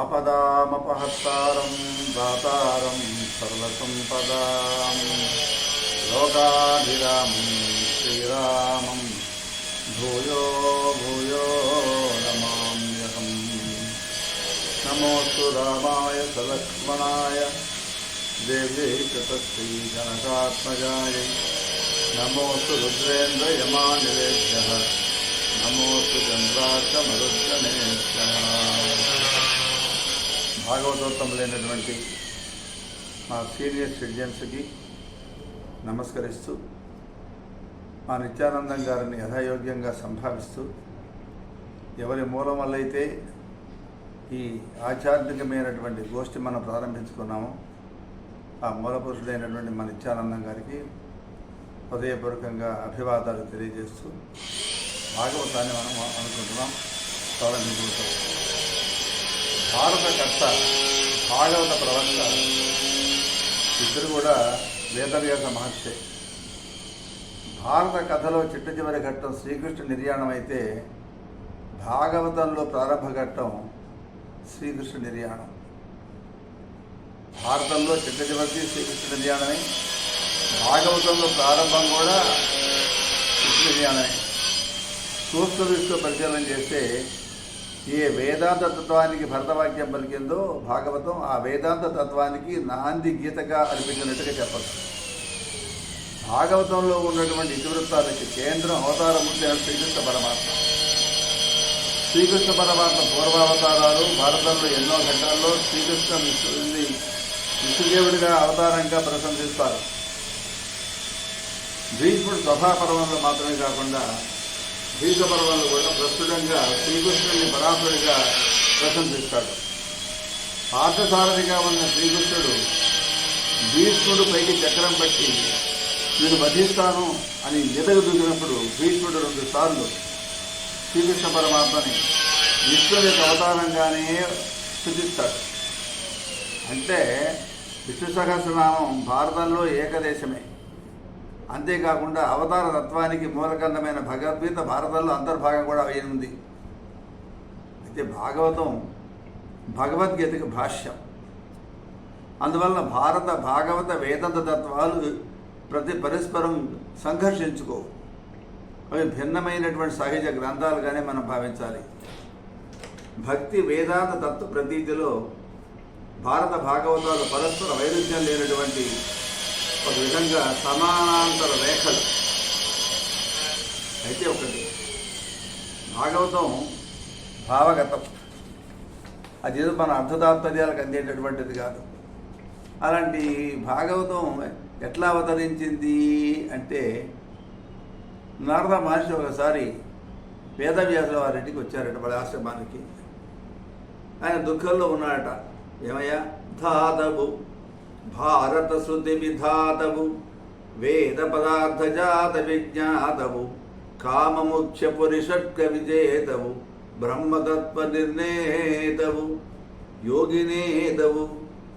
आपदामपहर्तारं, दातारं सर्वसम्पदां लोकाभिरामं, श्रीरामं, भूयो भूयो नमाम्यहं नमोऽस्तु रामाय सलक्ष्मणाय, देव्यै कृतश्रीजनकात्मजाय नमोऽस्तु रुद्रेन्द्रयमानिवेभ्यः नमोऽस्तु चन्द्राक्षमरुद्रमेभ्यः చంద్రాక్షమరుద్గణేభ్య భాగవతోత్తములైనటువంటి మా సీనియర్ సిటిజన్స్కి నమస్కరిస్తూ మా నిత్యానందం గారిని యథాయోగ్యంగా సంభావిస్తూ ఎవరి మూలం వల్ల అయితే ఈ ఆధ్యాత్మికమైనటువంటి గోష్ఠి మనం ప్రారంభించుకున్నామో ఆ మూల పురుషుడైనటువంటి మన నిత్యానందం గారికి హృదయపూర్వకంగా అభివాదాలు తెలియజేస్తూ భాగవతాన్ని మనం అనుకుంటున్నాం ప్రారంభించుకుంటాం భారత కర్త భాగవత ప్రవక్త ఇద్దరు కూడా వేదవ్యాస మహర్షి. భారత కథలో చిట్ట చివరి ఘట్టం శ్రీకృష్ణ నిర్యాణం అయితే భాగవతంలో ప్రారంభ ఘట్టం శ్రీకృష్ణ నిర్యాణం. భారతంలో చిట్ట చివరికి శ్రీకృష్ణ నిర్యాణమే. భాగవతంలో ప్రారంభం కూడా కృష్ణ నిర్యాణమే. సూక్ష్మ దృష్టితో పరిశీలన చేస్తే ఏ వేదాంత తత్వానికి భరతవాక్యం పలికిందో భాగవతం ఆ వేదాంత తత్వానికి నాంది గీతగా అనిపించినట్టుగా చెప్పచ్చు భాగవతంలో ఉన్నటువంటి ఇతివృత్తాలకి కేంద్రం అవతారమూర్తి శ్రీకృష్ణ పరమాత్మ. శ్రీకృష్ణ పరమాత్మ పూర్వావతారాలు భారతంలో ఎన్నో ఘట్టాల్లో శ్రీకృష్ణ విష్ణుని విష్ణుదేవుడిగా అవతారంగా ప్రశంసిస్తారు. భీష్ముడు సభాపర్వంలో మాత్రమే కాకుండా భీష్మ కూడా ప్రస్తుతంగా శ్రీకృష్ణుడిని పరాశుడిగా ప్రశంసిస్తాడు పార్థసారథిగా ఉన్న శ్రీకృష్ణుడు భీష్ముడు పైకి చక్రం పట్టి నేను వధిస్తాను అని ఎదగ దూకినప్పుడు భీష్ముడు రెండు సార్లు శ్రీకృష్ణ పరమాత్మని విష్ణుని యొక్క అవతారంగానే స్థుతిస్తాడు అంటే విష్ణు సహస్రనామం భారతంలో ఏకదేశమే. అంతేకాకుండా అవతార తత్వానికి మూలకండమైన భగవద్గీత భారతంలో అంతర్భాగం కూడా ఉంది అయితే భాగవతం భగవద్గీతకి భాష్యం. అందువలన భారత భాగవత వేదాంత తత్వాలు ప్రతి పరస్పరం సంఘర్షించుకోవు. అవి భిన్నమైనటువంటి సహజ గ్రంథాలుగానే మనం భావించాలి. భక్తి వేదాంత తత్వ ప్రతీతిలో భారత భాగవతాలు పరస్పర వైరుధ్యం లేనటువంటి ఒక విధంగా సమానాంతర రేఖలు. అయితే ఒకటి భాగవతం భావగతం. అది ఏదో మన అర్థతాత్పర్యాలకు అందేటటువంటిది కాదు. అలాంటి భాగవతం ఎట్లా అవతరించింది అంటే నారద మహర్షి ఒకసారి వేదవ్యాసుల వారింటికి వచ్చారట వాళ్ళ ఆశ్రమానికి. ఆయన దుఃఖంలో ఉన్నాడట. ఏమయ్యా? ధాతవు. భారత శృతి విధాతవు వేద పదార్థ జాత విజ్ఞాతవు కామముఖ్య పురుషట్క విజేతవు బ్రహ్మతత్వ నిర్ణేతవు యోగినేతవు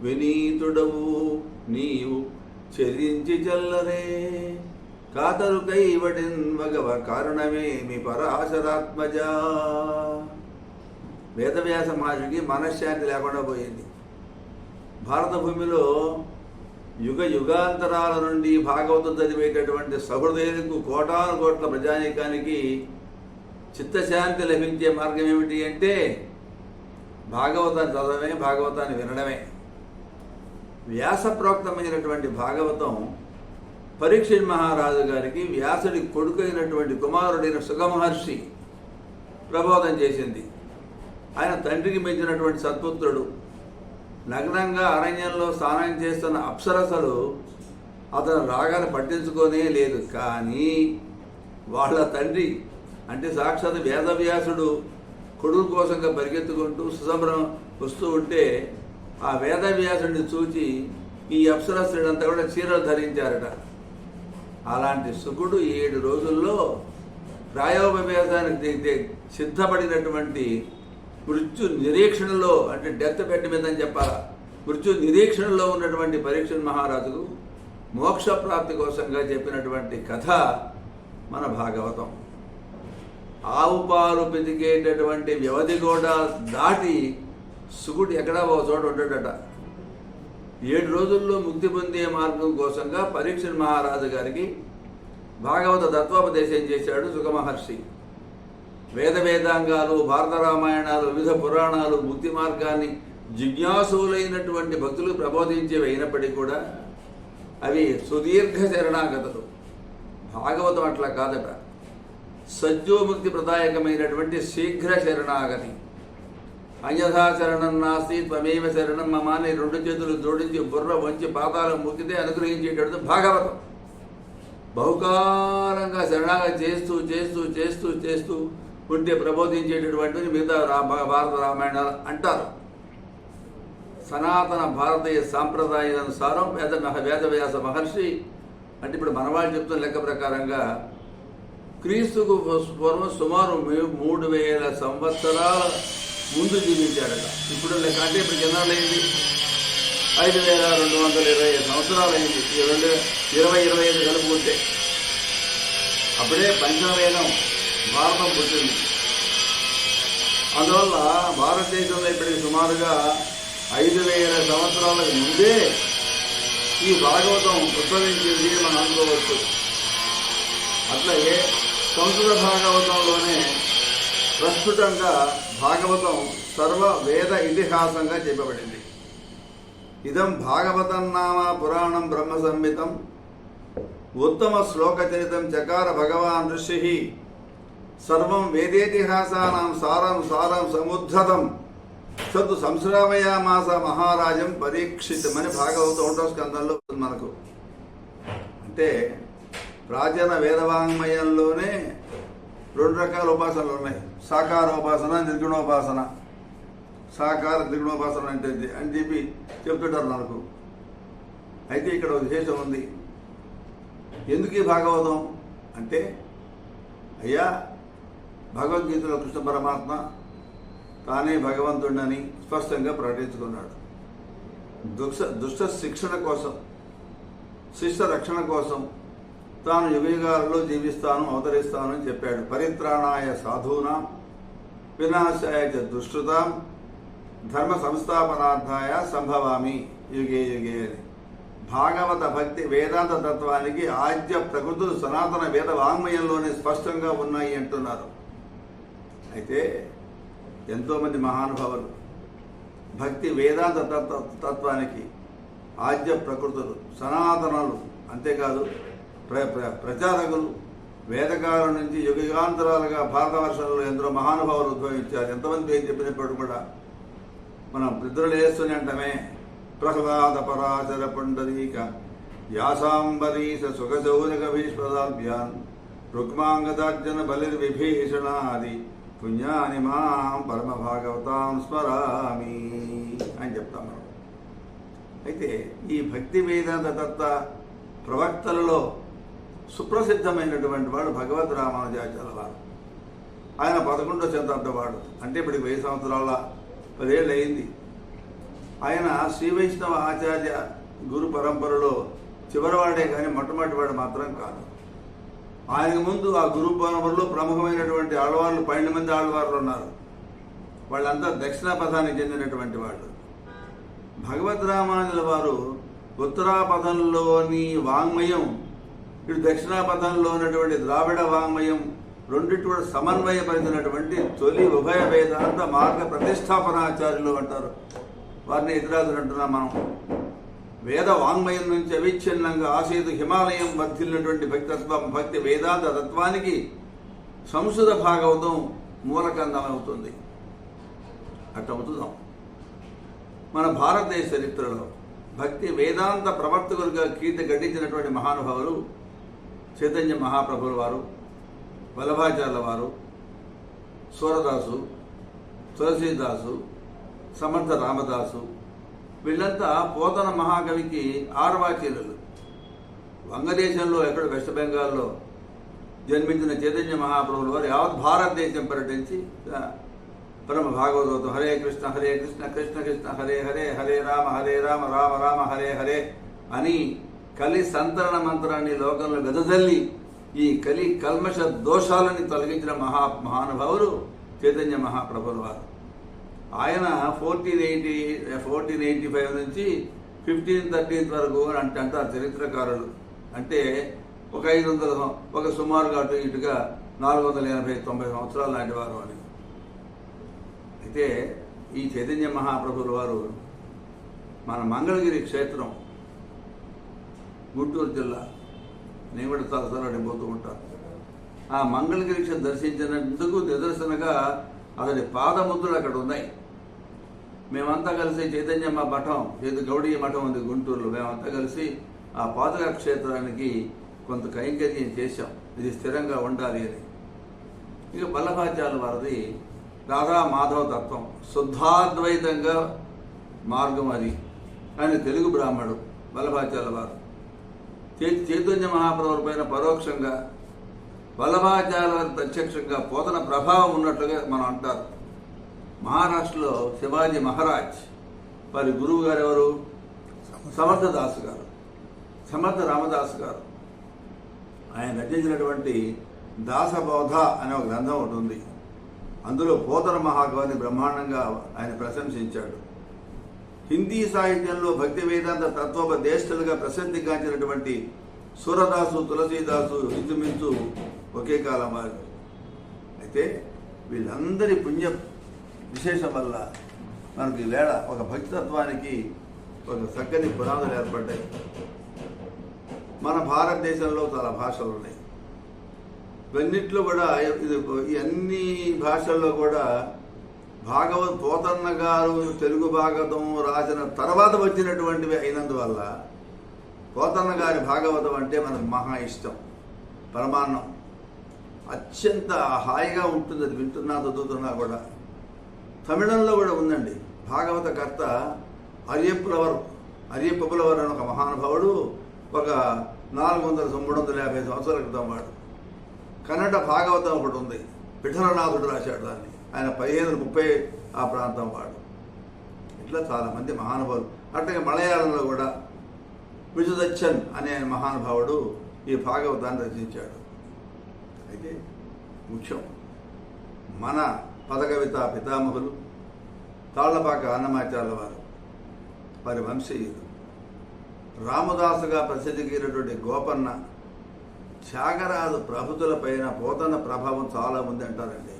వినీతుడవు నీవు చెరించి చల్లరే. కాతరు కైవడిన్ మగవ కారణమేమి పరాశరాత్మజ? వేదవ్యాస మహర్షికి మనశ్శాంతి లేకుండా పోయింది. భారత భూమిలో యుగ యుగాంతరాల నుండి భాగవతం చదివేటటువంటి సహృదయులకు కోటాను కోట్ల ప్రజానీకానికి చిత్తశాంతి లభించే మార్గం ఏమిటి అంటే భాగవతాన్ని చదవమే భాగవతాన్ని వినడమే. వ్యాసప్రోక్తమైనటువంటి భాగవతం పరీక్ష మహారాజు గారికి వ్యాసుడి కొడుకైనటువంటి కుమారుడైన సుగమహర్షి ప్రబోధం చేసింది. ఆయన తండ్రికి మించినటువంటి సత్పుత్రుడు. నగ్నంగా అరణ్యంలో స్నానం చేస్తున్న అప్సరసలు అతను రాగాన్ని పట్టించుకోనే లేదు. కానీ వాళ్ళ తండ్రి అంటే సాక్షాత్ వేదవ్యాసుడు కొడుకు కోసంగా పరిగెత్తుకుంటూ సుసంబరం వస్తూ ఉంటే ఆ వేదవ్యాసుడిని చూచి ఈ అప్సరసుడంతా కూడా చీరలు ధరించారట. అలాంటి సుకుడు ఏడు రోజుల్లో ప్రాయోపవేశానికి సిద్ధపడినటువంటి మృత్యు నిరీక్షణలో అంటే డెత్ బెడ్ మీద అని చెప్పాలా? మృత్యు నిరీక్షణలో ఉన్నటువంటి పరీక్ష మహారాజుకు మోక్ష ప్రాప్తి కోసంగా చెప్పినటువంటి కథ మన భాగవతం. ఆవు పాలు పితికేటటువంటి వ్యవధి కూడా దాటి సుగుడు ఎక్కడా ఒక చోట ఉంటాడట. ఏడు రోజుల్లో ముక్తి పొందే మార్గం కోసంగా పరీక్ష మహారాజు గారికి భాగవత తత్వోపదేశం చేశాడు సుఖమహర్షి. వేద వేదాంగాలు భారత రామాయణాలు వివిధ పురాణాలు బుద్ధి మార్గాన్ని జిజ్ఞాసులైనటువంటి భక్తులు ప్రబోధించేవి అయినప్పటికీ కూడా అవి సుదీర్ఘ శరణాగతులు. భాగవతం అట్లా కాదట. సజ్జోముక్తి ప్రదాయకమైనటువంటి శీఘ్ర శరణాగతి. అన్యథా శరణం నాస్తి త్వమేవ శరణం మమ అని రెండు చేతులు జోడించి బుర్ర వంచి పాతాలు ముక్కితే అనుగ్రహించేటట్టు భాగవతం. బహుకాలంగా శరణాగతి చేస్తూ చేస్తూ చేస్తూ చేస్తూ ఉంటే ప్రబోధించేటటువంటిది మిగతా రా భారత రామాయణాలు అంటారు. సనాతన భారతీయ సాంప్రదాయానుసారం వేద వేదవ్యాస మహర్షి అంటే ఇప్పుడు మనవాళ్ళు చెప్తున్న లెక్క ప్రకారంగా క్రీస్తుకు పూర్వం సుమారు మూడు వేల సంవత్సరాల ముందు జీవించాడట. ఇప్పుడు లెక్క అంటే ఇప్పుడు జనాలైంది ఐదు వేల రెండు వందల ఇరవై ఐదు సంవత్సరాలు అయింది. ఈ రెండు ఇరవై ఇరవై ఐదు కలుపుకుంటే. అప్పుడే పంచవేదం భారతం పుట్టింది. అందువల్ల భారతదేశంలో ఇప్పటికి సుమారుగా ఐదు వేల సంవత్సరాలకు ముందే ఈ భాగవతం ఉద్భవించింది మనం అనుకోవచ్చు. అట్లాగే సంస్కృత భాగవతంలోనే ప్రస్తుతంగా భాగవతం సర్వ వేద ఇతిహాసంగా చెప్పబడింది. ఇదం భాగవతం నామ పురాణం బ్రహ్మ సంహితం. ఉత్తమ శ్లోక చరితం చకార భగవాన్ ఋషి సర్వం వేదేతిహాసానాం సారం సారం సముద్ధతం. సద్దు సంశ్రామయామాస మహారాజం పరీక్షితమని భాగవతం ఒకటో స్కందంలో ఉంది మనకు. అంటే ప్రాచీన వేదవాంగ్మయంలోనే రెండు రకాల ఉపాసనలు ఉన్నాయి. సాకార ఉపాసన నిర్గుణోపాసన. సాకార నిర్గుణోపాసన అంటే అని చెప్పి చెప్తుంటారు మనకు. అయితే ఇక్కడ ఒక విశేషం ఉంది. ఎందుకు ఈ భాగవతం? అంటే అయ్యా భగవద్గీతలో కృష్ణ పరమాత్మ తానే భగవంతుడని స్పష్టంగా ప్రకటించుకున్నాడు. దుష్ట దుష్ట శిక్షణ కోసం శిష్ట రక్షణ కోసం తాను యుగయుగాలలో జీవిస్తాను అవతరిస్తానని చెప్పాడు. పరిత్రాణాయ సాధూనాం వినాశాయ దుష్టుతాం ధర్మ సంస్థాపనార్థాయ సంభవామి యుగే యుగే అని. భాగవత భక్తి వేదాంత తత్వానికి ఆద్య ప్రకృతులు సనాతన వేద వాంగ్మయంలోనే స్పష్టంగా ఉన్నాయి అంటున్నారు. అయితే ఎంతోమంది మహానుభావులు భక్తి వేదాంత తత్వ తత్వానికి ఆద్య ప్రకృతులు సనాతనాలు అంతేకాదు ప్ర ప్ర- ప్రచారకులు వేదకాలం నుంచి యుగాంతరాలుగా భారతవర్షంలో ఎందరో మహానుభావులు ఉద్భవించారు. ఎంతమంది ఏం చెప్పినప్పుడు కూడా మనం పితృలు వేస్తూనే అంటామే ప్రహ్లాద పరాశర పుండరీక వ్యాసాంబరీశ సుఖశౌనక భీష్మదాభ్యాన్ రుక్మాంగదార్జన బలిర్విభీషణాది పుణ్యాని మాం పరమ భాగవతాం స్మరామి అని చెప్తాం మనం. అయితే ఈ భక్తి వేదాంత తత్వ ప్రవక్తలలో సుప్రసిద్ధమైనటువంటి వాడు భగవద్ రామానుజాచార్య వారు. ఆయన పదకొండో శతాబ్ద వాడు. అంటే ఇప్పటికి వెయ్యి సంవత్సరాల పదేళ్ళు అయింది. ఆయన శ్రీ వైష్ణవ ఆచార్య గురు పరంపరలో చివరివాడే కానీ మొట్టమొదటి వాడు మాత్రం కాదు. ఆయనకు ముందు ఆ గురు పరంపరలో ప్రముఖమైనటువంటి ఆళ్వార్లు పన్నెండు మంది ఆళ్వార్లు ఉన్నారు. వాళ్ళంతా దక్షిణాపథానికి చెందినటువంటి వాళ్ళు. భగవద్ రామానుల వారు ఉత్తరాపథంలోని వాంగ్మయం ఇటు దక్షిణాపథంలో ఉన్నటువంటి ద్రావిడ వాంగ్మయం రెండింటి కూడా సమన్వయపరిచినటువంటి తొలి ఉభయ వేదాంత మార్గ ప్రతిష్టాపనాచార్యులు అంటారు. వారిని ఎదురాదులు అంటున్నాం మనం. వేద వాంగ్మయం నుంచి అవిచ్ఛిన్నంగా ఆసేతు హిమాలయం వర్ధిల్లినటువంటి భక్తిత్వం భక్తి వేదాంత తత్వానికి సంస్కృత భాగవతం మూలకందమవుతుంది. అవుతుంది మన భారతదేశ చరిత్రలో భక్తి వేదాంత ప్రవర్తకులుగా కీర్తి గడించినటువంటి మహానుభావులు చైతన్య మహాప్రభుల వారు వల్లభాచార్యుల వారు సూరదాసు తులసీదాసు సమర్థ రామదాసు వీళ్ళంతా పోతన మహాకవికి ఆర్వాచీరులు వంగదేశంలో ఎక్కడ వెస్ట్ బెంగాల్లో జన్మించిన చైతన్య మహాప్రభులు వారు యావత్ భారతదేశం పర్యటించి పరమ భాగవతం హరే కృష్ణ హరే కృష్ణ కృష్ణ కృష్ణ హరే హరే హరే రామ హరే రామ రామ రామ హరే హరే అని కలి సంతరణ మంత్రాన్ని లోకంలో వెదజల్లి ఈ కలి కల్మష దోషాలని తొలగించిన మహా మహానుభావులు చైతన్య మహాప్రభులు వారు. ఆయన fourteen eighty fourteen eighty five నుంచి ఫిఫ్టీన్ థర్టీన్త్ వరకు అని అంటే అంటారు చరిత్రకారులు. అంటే ఒక ఐదు వందల ఒక సుమారుగా అటు ఇటుగా నాలుగు వందల ఎనభై తొంభై సంవత్సరాలు నాటి వారు అని. అయితే ఈ చైతన్య మహాప్రభుల వారు మన మంగళగిరి క్షేత్రం గుంటూరు జిల్లా నేను కూడా చాలాసార్లు పోతూ ఉంటాను ఆ మంగళగిరి క్షేత్రం దర్శించినందుకు నిదర్శనగా అతడి పాదముద్రలు అక్కడ ఉన్నాయి. మేమంతా కలిసి చైతన్యమ్మ మఠం ఏది గౌడీ మఠం ఉంది గుంటూరులో మేమంతా కలిసి ఆ పాదక క్షేత్రానికి కొంత కైంకర్యం చేశాం. ఇది స్థిరంగా ఉండాలి అని. ఇక వల్లభాచార్యుల వారిది రాధా మాధవ తత్వం. శుద్ధాద్వైతంగా మార్గం అది ఆయన తెలుగు బ్రాహ్మడు వల్లభాచార్యుల వారు. చైతన్య మహాప్రభుల పైన పరోక్షంగా వల్లభాచార్యుల ప్రత్యక్షంగా పోతన ప్రభావం ఉన్నట్లుగా మనం అంటారు. మహారాష్ట్రలో శివాజీ మహారాజ్ వారి గురువు గారు ఎవరు? సమర్థదాస్ గారు. సమర్థ రామదాస్ గారు. ఆయన రచించినటువంటి దాసబోధ అనే ఒక గ్రంథం ఒకటి ఉంది. అందులో పోతన మహాకవిని బ్రహ్మాండంగా ఆయన ప్రశంసించాడు. హిందీ సాహిత్యంలో భక్తి వేదాంత తత్వోపదేశలుగా ప్రసిద్ధిగాంచినటువంటి సూరదాసు తులసీదాసు ఇంచుమించు ఒకే కాలం అయితే వీళ్ళందరి పుణ్య విశేషం వల్ల మనకి వేళ ఒక భక్తితత్వానికి ఒక చక్కని పునాదులు ఏర్పడ్డాయి. మన భారతదేశంలో చాలా భాషలు ఉన్నాయి. ఇవన్నిట్లో కూడా ఇది అన్ని భాషల్లో కూడా భాగవత్ పోతన్న గారు తెలుగు భాగవతం రాసిన తర్వాత వచ్చినటువంటివి అయినందువల్ల పోతన్న గారి భాగవతం అంటే మనకు మహా ఇష్టం పరమాన్నం. అత్యంత హాయిగా ఉంటుంది అది వింటున్నా చదువుతున్నా కూడా. తమిళంలో కూడా ఉందండి. భాగవత కర్త అరియప్పులవర్ అరియప్పులవర్ అని ఒక మహానుభావుడు ఒక నాలుగు వందల మూడు వందల యాభై సంవత్సరాల క్రితం వాడు. కన్నడ భాగవతం ఒకటి ఉంది. పిఠలనాథుడు రాశాడు దాన్ని. ఆయన పదిహేను ముప్పై ఆ ప్రాంతం వాడు. ఇట్లా చాలామంది మహానుభావులు. అట్లాగే మలయాళంలో కూడా విజుదచ్చన్ అనే మహానుభావుడు ఈ భాగవతాన్ని రచించాడు. అయితే ముఖ్యం మన పదకవిత పితామహులు తాళ్ళపాక అన్నమాచార్యుల వారు వారి వంశీయులు. రామదాసుగా ప్రసిద్ధికినటువంటి గోపన్న త్యాగరాజు ప్రభుతుల పైన పోతన ప్రభావం చాలా ఉంది అంటారండి.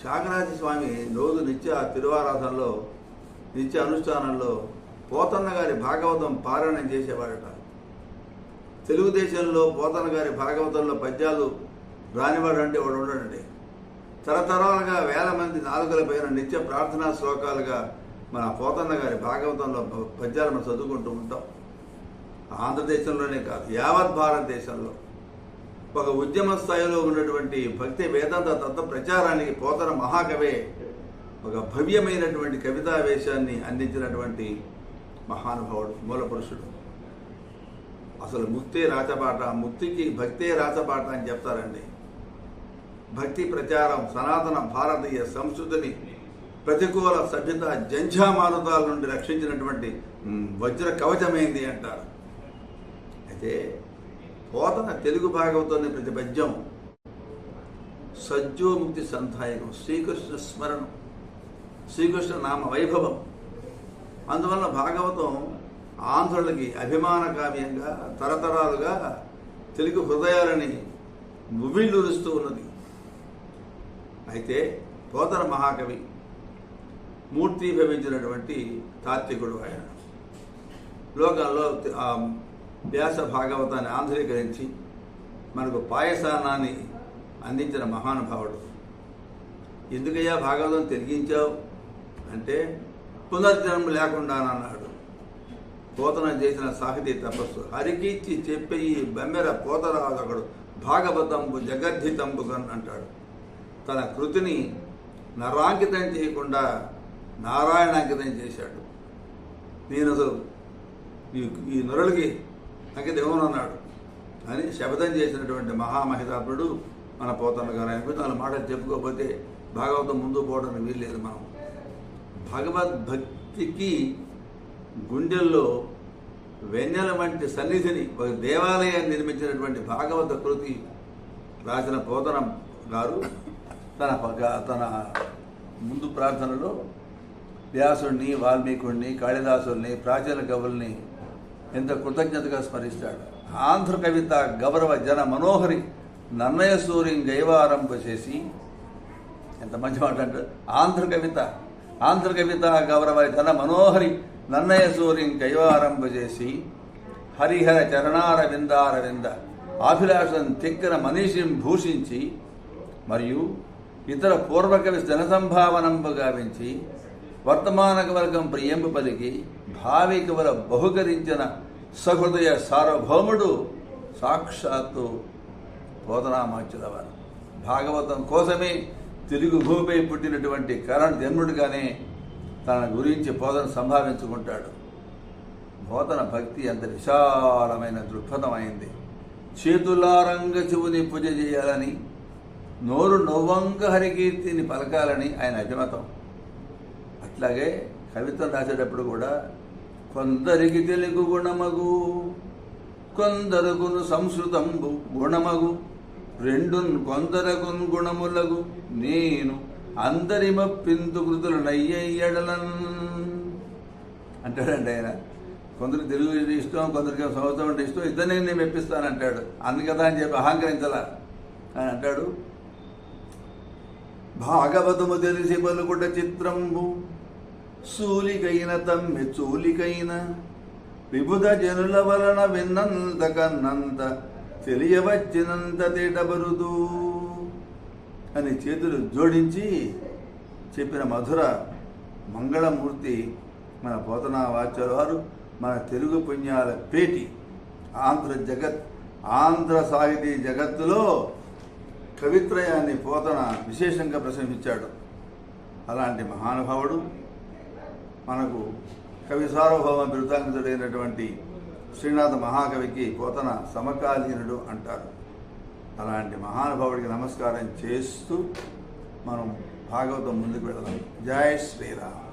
త్యాగరాజ స్వామి రోజు నిత్య తిరువారాధనలో నిత్య అనుష్ఠానంలో పోతన్న గారి భాగవతం పారాయణం చేసేవాడట తెలుగుదేశంలో పోతన గారి భాగవతంలో పద్యాలు రానివాడు అంటే వాడు ఉండడండి. తరతరాలుగా వేల మంది నాలుగుల పైన నిత్య ప్రార్థనా శ్లోకాలుగా మన పోతన్న గారి భాగవతంలో పద్యాలు మనం చదువుకుంటూ ఉంటాం. ఆంధ్రదేశంలోనే కాదు యావత్ భారతదేశంలో. ఒక ఉద్యమ స్థాయిలో ఉన్నటువంటి భక్తి వేదాంత తత్వ ప్రచారానికి పోతన మహాకవే ఒక భవ్యమైనటువంటి కవితావేశాన్ని అందించినటువంటి మహానుభావుడు మూల పురుషుడు. అసలు ముక్తే రాచబాట ముక్తికి భక్తే రాచబాట అని చెప్తారండి. భక్తి ప్రచారం సనాతన భారతీయ సంస్కృతిని ప్రతికూల సభ్యత జంఝామానుతాల నుండి రక్షించినటువంటి వజ్ర కవచమైంది అంటారు. అయితే పోతన తెలుగు భాగవతాన్ని ప్రతి పద్యం సజ్జోముక్తి సంధాయకం శ్రీకృష్ణ స్మరణం శ్రీకృష్ణ నామ వైభవం. అందువల్ల భాగవతం ఆంధ్రులకి అభిమాన కావ్యంగా తరతరాలుగా తెలుగు హృదయాలని మువ్విళ్ళూరుస్తూ ఉన్నది. అయితే పోతన మహాకవి మూర్తి భవించినటువంటి తాత్వికుడు ఆయన. లోకంలో వ్యాస భాగవతాన్ని ఆంధ్రీకరించి మనకు పాయసానాన్ని అందించిన మహానుభావుడు. ఎందుకయ్యా భాగవతం తిరిగించావు అంటే పునర్జన్మ లేకుండానన్నాడు. పోతన చేసిన సాహితీ తపస్సు. హరికిచ్చి చెప్పే ఈ బెమ్మెర పోతరాదకుడు భాగవతంబు జగద్ధితంబుగన్ అంటాడు. తన కృతిని నరాంకితం చేయకుండా నారాయణాంకితం చేశాడు. నేను అసలు ఈ ఈ నరులకి అంకితం ఇవ్వనన్నాడు. అని శపథం చేసినటువంటి మహామహితాత్ముడు మన పోతన్న గారు ఆయన గురించి మాటలు చెప్పుకోకపోతే భాగవతం ముందు పోవడానికి వీల్లేదు మనం. భగవద్భక్తికి గుండెల్లో వెన్నెల వంటి సన్నిధిని ఒక దేవాలయాన్ని నిర్మించినటువంటి భాగవత కృతి రాసిన పోతన గారు తన పగ- తన ముందు ప్రార్థనలో వ్యాసుణ్ణి వాల్మీకుడిని కాళిదాసుల్ని ప్రాచీన కవుల్ని ఎంత కృతజ్ఞతగా స్మరిస్తాడు. ఆంధ్ర కవిత గౌరవ జన మనోహరి నన్నయ సూర్యం గైవారంభ చేసి ఎంత మంచి మాట అంటారు? ఆంధ్ర కవిత ఆంధ్ర కవిత గౌరవ జన మనోహరి నన్నయ సూర్యం కైవారంభ చేసి హరిహర చరణార విందార వింద ఆభిలాషం తెక్కిన మనీషిని భూషించి మరియు ఇతర పూర్వకవి జనసంభావనంబు గావించి వర్తమాన వర్గం ప్రియంపు పలికి భావి కవుల బహుకరించిన సహృదయ సార్వభౌముడు సాక్షాత్తు పోతనామాచుల భాగవతం కోసమే తెలుగు భూమిపై పుట్టినటువంటి కరణ్ జన్ముడిగానే తన గురించి బోధన సంభావించుకుంటాడు. బోధన భక్తి అంత విశాలమైన దృక్పథమైంది. చేతులారంగ చెవుని పూజ చేయాలని నోరు నవ్వంగ హరికీర్తిని పలకాలని ఆయన అభిమతం అట్లాగే కవిత్వం రాసేటప్పుడు కూడా కొందరికి తెలుగు గుణమగు కొందరకును సంస్కృతంబు గుణమగు రెండున్ కొందరకున్ గుణములగు నేను అందరి మప్పింతు కృతులు నయ్యయ్యడలన్ అంటాడండి ఆయన. కొందరు తెలుగు ఇష్టం కొందరికి సంవత్సరం అంటే ఇష్టం ఇద్దరిని నేను మెప్పిస్తానంటాడు. అందు కదా అని చెప్పి అహంకరించలా. అని అంటాడు భాగవతము తెలిసి పలుకుట చిత్రంబు సూలికైన తమ్మి చూలికైన విభుధ జనుల వలన విన్నంత కన్నంత తెలియవచ్చినంత తేటబరుదు. అని చేతులు జోడించి చెప్పిన మధుర మంగళమూర్తి మన పోతనా వాచ్యారు వారు మన తెలుగు పుణ్యాల పేటి ఆంధ్ర జగత్ ఆంధ్ర సాహితీ జగత్తులో కవిత్రయాన్ని పోతన విశేషంగా ప్రశంసించాడు. అలాంటి మహానుభావుడు మనకు కవి సార్వభౌమ బిరుదాంకితుడైనటువంటి శ్రీనాథ మహాకవికి పోతన సమకాలీనుడు అంటారు. అలాంటి మహానుభావుడికి నమస్కారం చేస్తూ మనం భాగవతం ముందుకు వెళదాం. జై శ్రీరామ్.